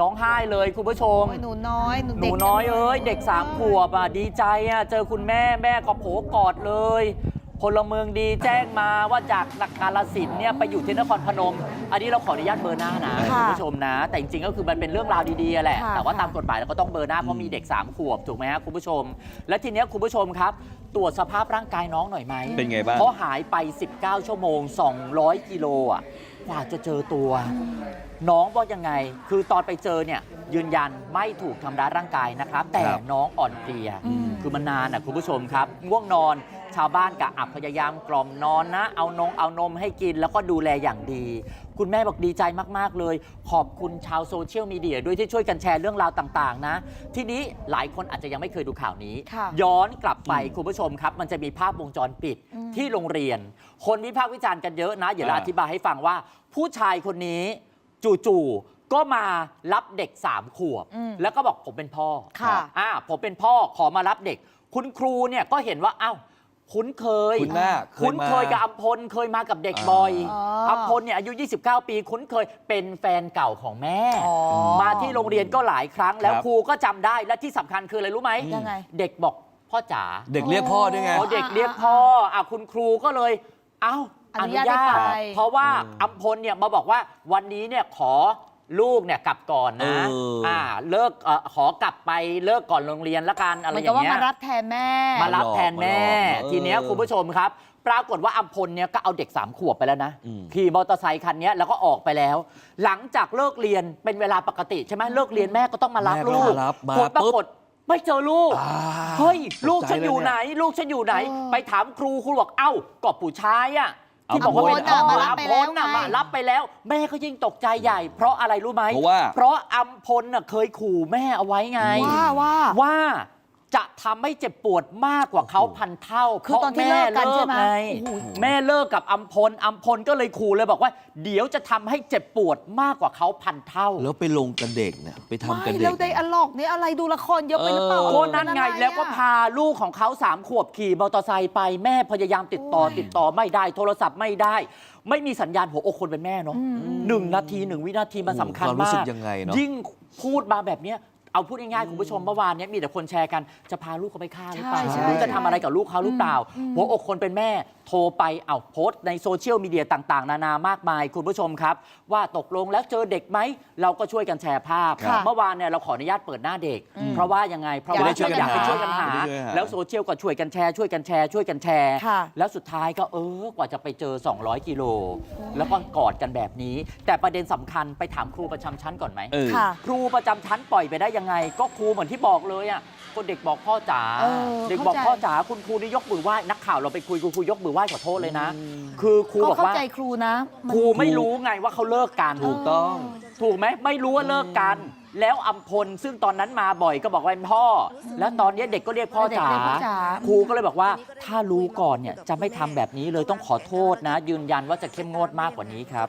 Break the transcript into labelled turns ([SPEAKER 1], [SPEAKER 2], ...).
[SPEAKER 1] ร้องไห้เลยคุณผู้ชม
[SPEAKER 2] โอ้ยหนูน้อยหนู
[SPEAKER 1] ห
[SPEAKER 2] เด็
[SPEAKER 1] นู
[SPEAKER 2] ก
[SPEAKER 1] น้อยเอ้ย เด็กสามขวบอะดีใจอะเจอคุณแม่แม่ก็โผกอดเลย พลเมืองดีแจ้งมาว่าจากนักการสินธุ์เนี่ยไปอยู่ที่นครพนม อันนี้เราขออนุญาตเบอร์หน้านะ
[SPEAKER 2] ค่ะ
[SPEAKER 1] คุณผู้ชมนะ แต่จริงๆก็คือมันเป็นเรื่องราวดีๆอะแหละ
[SPEAKER 2] ค่ะ
[SPEAKER 1] แต่ว่า
[SPEAKER 2] ค่ะ
[SPEAKER 1] ตามกฎหมายเราก็ต้องเบอร์หน้าเพราะมีเด็ก 3 ขวบถูกไหมฮะคุณผู้ชม และทีเนี้ยคุณผู้ชมครับ ตรวจสภาพร่างกายน้องหน่อยไหม
[SPEAKER 3] เป็นไงบ้าง
[SPEAKER 1] เพราะหายไป 19 ชั่วโมง 200 กิโลอะ กว่าจะเจอตัว น้องว่ายังไง คือตอนไปเจอเนี่ยยืนยันไม่ถูกทำร้ายร่างกายนะครับ แต่
[SPEAKER 3] ครับ
[SPEAKER 1] น้องอ่อนเพลีย
[SPEAKER 2] อืม
[SPEAKER 1] คือมันนานอะคุณผู้ชมครับง่วงนอน ชาวบ้านกะอับพยายามกล่อมนอนนะ เอานงเอานมให้กินแล้วก็ดูแลอย่างดี คุณแม่บอกดีใจมากๆเลย ขอบคุณชาวโซเชียลมีเดียด้วยที่ช่วยกันแชร์เรื่องราวต่างๆ นะ ทีนี้หลายคนอาจจะยังไม่เคยดูข่าวนี้
[SPEAKER 2] ค่ะ
[SPEAKER 1] ย้อนกลับไปคุณผู้ชมครับ มันจะมีภาพวงจรปิด
[SPEAKER 2] อืม
[SPEAKER 1] ที่โรงเรียน คนวิพากษ์วิจารณ์กันเยอะนะ เดี๋ยวเรา
[SPEAKER 3] อ่า
[SPEAKER 1] อธิบายให้ฟังว่า ผู้ชายคนนี้จู่ๆก็มารับเด็กสามขวบ
[SPEAKER 2] อืม
[SPEAKER 1] แล้วก็บอกผมเป็นพ่อ
[SPEAKER 2] ค่ะ
[SPEAKER 1] อ่าผมเป็นพ่อขอมารับเด็ก คุณครูเนี่ยก็เห็นว่าเอ้า คุ้นเคย
[SPEAKER 3] คุณหน้าเคย
[SPEAKER 1] คุ้น
[SPEAKER 3] มา
[SPEAKER 1] เคยกับอัมพลเคยมากับเด็กบ่อย
[SPEAKER 2] อ๋อ
[SPEAKER 1] อั มพลเนี่ยอายุ 29 ปี คุ้นเคยเป็นแฟนเก่าของแม่
[SPEAKER 2] อ๋อ
[SPEAKER 1] มาที่โรงเรียนก็หลายครั้งแล้ว
[SPEAKER 3] ครับ
[SPEAKER 1] ครูก็จำได้และที่สำคัญคืออะไรรู้ไหม
[SPEAKER 2] ยังไง
[SPEAKER 1] เด็กบอกพ่อจ๋า
[SPEAKER 3] เด็กเรียกพ่อด้วยไง
[SPEAKER 1] พอเด็กเรียกพ่ออะคุณครูก็เลย เอ้า
[SPEAKER 2] อนุญาตให้ไป
[SPEAKER 1] เพราะว่า
[SPEAKER 3] อืม
[SPEAKER 1] อัมพลเนี่ยมาบอกว่าวันนี้เนี่ยขอ ลูกเนี่ยกลับก่อนนะ
[SPEAKER 3] เอออ่
[SPEAKER 1] เลิกเอ่อขอกลับไปเลิกก่อนโรงเรียนละกันอะไร
[SPEAKER 2] เหมือน
[SPEAKER 1] อ
[SPEAKER 2] กับ
[SPEAKER 1] ย่าง
[SPEAKER 2] ว่า
[SPEAKER 1] เงี้ย
[SPEAKER 2] มารับแทนแม่
[SPEAKER 1] มารับแทนแม่
[SPEAKER 3] มาหลอกเออ
[SPEAKER 1] ทีเนี้ยคุณผู้ชมครับ ปรากฏว่าอัมพลเนี่ยก็เอาเด็กสามขวบไปแล้วนะ
[SPEAKER 3] อืม
[SPEAKER 1] ขี่มอเตอร์ไซคันเนี้ยแล้วก็ออกไปแล้ว หลังจากเลิกเรียนเป็นเวลาปกติใช่ไหมเลิกเรียนแม่ก็ต้องมารับ
[SPEAKER 3] แม่ก็
[SPEAKER 1] ลูก
[SPEAKER 3] มารับมา
[SPEAKER 1] ผลปรา
[SPEAKER 3] ปุ๊บ
[SPEAKER 1] กฏไม่เจอลูก
[SPEAKER 3] อ่า
[SPEAKER 1] เฮ้ย ลูก
[SPEAKER 3] ตใจ
[SPEAKER 1] ฉันอยู่
[SPEAKER 3] เล
[SPEAKER 1] ไหน
[SPEAKER 3] เลู
[SPEAKER 1] กฉันอยู่ไหน
[SPEAKER 2] เออ
[SPEAKER 1] ไปถามครูครูบอกเอ้าก็ผู้ชายอะ ที่
[SPEAKER 3] อัมพล
[SPEAKER 1] บอกว่าเป็น
[SPEAKER 2] อะมารับ
[SPEAKER 1] อัม
[SPEAKER 2] ไป
[SPEAKER 1] พ
[SPEAKER 2] แล้ว
[SPEAKER 1] ลน่ะ
[SPEAKER 2] ไง
[SPEAKER 1] มารับไปแล้ว แม่ก็ยิ่งตกใจใหญ่ เพราะอะไรรู้ไหม
[SPEAKER 3] เพราะว่า
[SPEAKER 1] เพราะอัมพลน่ะเคยขู่แม่เอาไว้ไง
[SPEAKER 2] ว่าว่า
[SPEAKER 1] ว่า จะทำให้เจ็บปวดมากกว่าเขาพันเท่า
[SPEAKER 2] คือตอนที่เลิกกันใช่ไหม
[SPEAKER 1] เพราะแเลิก
[SPEAKER 2] โอ้โห
[SPEAKER 1] ไงแม่เลิกกับอัมพลอัมพลก็เลยขู่เลยบอกว่า เดี๋ยวจะทำให้เจ็บปวดมากกว่าเขาพันเท่า
[SPEAKER 3] แล้วไปลงกันเด็กเนี่ยไปทำกัน
[SPEAKER 2] ไม่
[SPEAKER 3] เด็
[SPEAKER 2] แล้
[SPEAKER 3] ก
[SPEAKER 2] วไดอะล็อกนี่อะไรดูละครเยอะไปหรือเปล่า
[SPEAKER 3] เออ
[SPEAKER 1] โคนนั้นไง
[SPEAKER 2] เป็อะร
[SPEAKER 1] แล้วก็
[SPEAKER 2] อะ
[SPEAKER 1] พาลูกของเขาสามขวบขี่มอเตอร์ไซค์ไปแม่พยายามติดต่อ
[SPEAKER 2] โอ้ย
[SPEAKER 1] ติดต่อไม่ได้ โทรศัพท์ไม่ได้ ไม่มีสัญญาณหัวอกคนเป็นแม่เนาะ
[SPEAKER 2] อืมอืม
[SPEAKER 1] หนึ่งนาทีหนึ่งวินาทีมันสำคัญ
[SPEAKER 3] ความรู้
[SPEAKER 1] มา
[SPEAKER 3] สึ
[SPEAKER 1] ก
[SPEAKER 3] กยังไงเนอะ
[SPEAKER 1] ยิ่งพูดมาแบบเนี้ย เอาพูดง่ายๆคุณผู้ชมเมื่อวานเนี้ยมีแต่คนแชร์กันจะพาลูกเขาไปฆ่าหรือเปล่า
[SPEAKER 2] ใช่
[SPEAKER 1] หรือจะทำอะไรกับลูกเขาหรือเปล่า
[SPEAKER 2] อืม
[SPEAKER 1] หัวอกคนเป็นแม่ โทรไปเอาโพสต์ในโซเชียลมีเดียต่าง ๆ นานามากมาย คุณผู้ชมครับ ว่าตกลงแล้วเจอเด็กไหม เราก็ช่วยกันแชร์ภาพ
[SPEAKER 2] ค่ะ
[SPEAKER 1] เมื่อวานเนี่ยเราขออนุญาตเปิดหน้าเด็ก
[SPEAKER 2] อืม
[SPEAKER 1] เพราะว่ายังไง เพราะ
[SPEAKER 2] อยาก
[SPEAKER 1] ว่า
[SPEAKER 2] ให้ช่วยกัน
[SPEAKER 1] อยากให้
[SPEAKER 2] หา
[SPEAKER 1] ช่วยกันหา
[SPEAKER 3] อยากให้ช่วยกันหา
[SPEAKER 1] แล้วโซเชียลก็ช่วยกันแชร์ช่วยกันแชร์ช่วยกันแชร์
[SPEAKER 2] ค่ะ
[SPEAKER 1] แล้วสุดท้ายก็เออกว่าจะไปเจอ 200 กิโล แล้วก็กอดกันแบบนี้ แต่ประเด็นสำคัญไปถามครูประจำชั้นก่อนไหม
[SPEAKER 3] เออ
[SPEAKER 2] ค่ะ
[SPEAKER 1] ครูประจำชั้นปล่อยไปได้ยังไง ก็ครูเหมือนที่บอกเลยอะคนเด็กบอกพ่อจ๋า
[SPEAKER 2] เออ
[SPEAKER 1] เด็กบอก
[SPEAKER 2] เข้าใจ
[SPEAKER 1] พ่อจ๋าคุณครูนี่ยกมือไหว้นัก ข่าวเราไปคุยคุณครูยกมือไหว้ขอโทษเลยนะ
[SPEAKER 3] อืม
[SPEAKER 1] คือครู
[SPEAKER 2] ก็
[SPEAKER 1] บอก
[SPEAKER 2] เข้า
[SPEAKER 1] ว่า
[SPEAKER 2] ใจครูนะมัน
[SPEAKER 1] ครูไม่รู้ไงว่าเขาเลิกกัน
[SPEAKER 3] ถูกต้อง
[SPEAKER 1] ถูกไหมไม่รู้ว่าเลิกกัน แล้วอัมพลซึ่งตอนนั้นมาบ่อยก็บอกว่าเป็นพ่อ แล้วตอนนี้เด็กก็เรียกพ่อ
[SPEAKER 2] เด็ก
[SPEAKER 1] จ๋า
[SPEAKER 2] เรียกพ่อจ๋า
[SPEAKER 1] ครูก็เลยบอกว่า ถ้ารู้ก่อนเนี่ยจะไม่ทำแบบนี้เลยต้องขอโทษนะ ยืนยันว่าจะเข้มงวดมากกว่านี้ครับ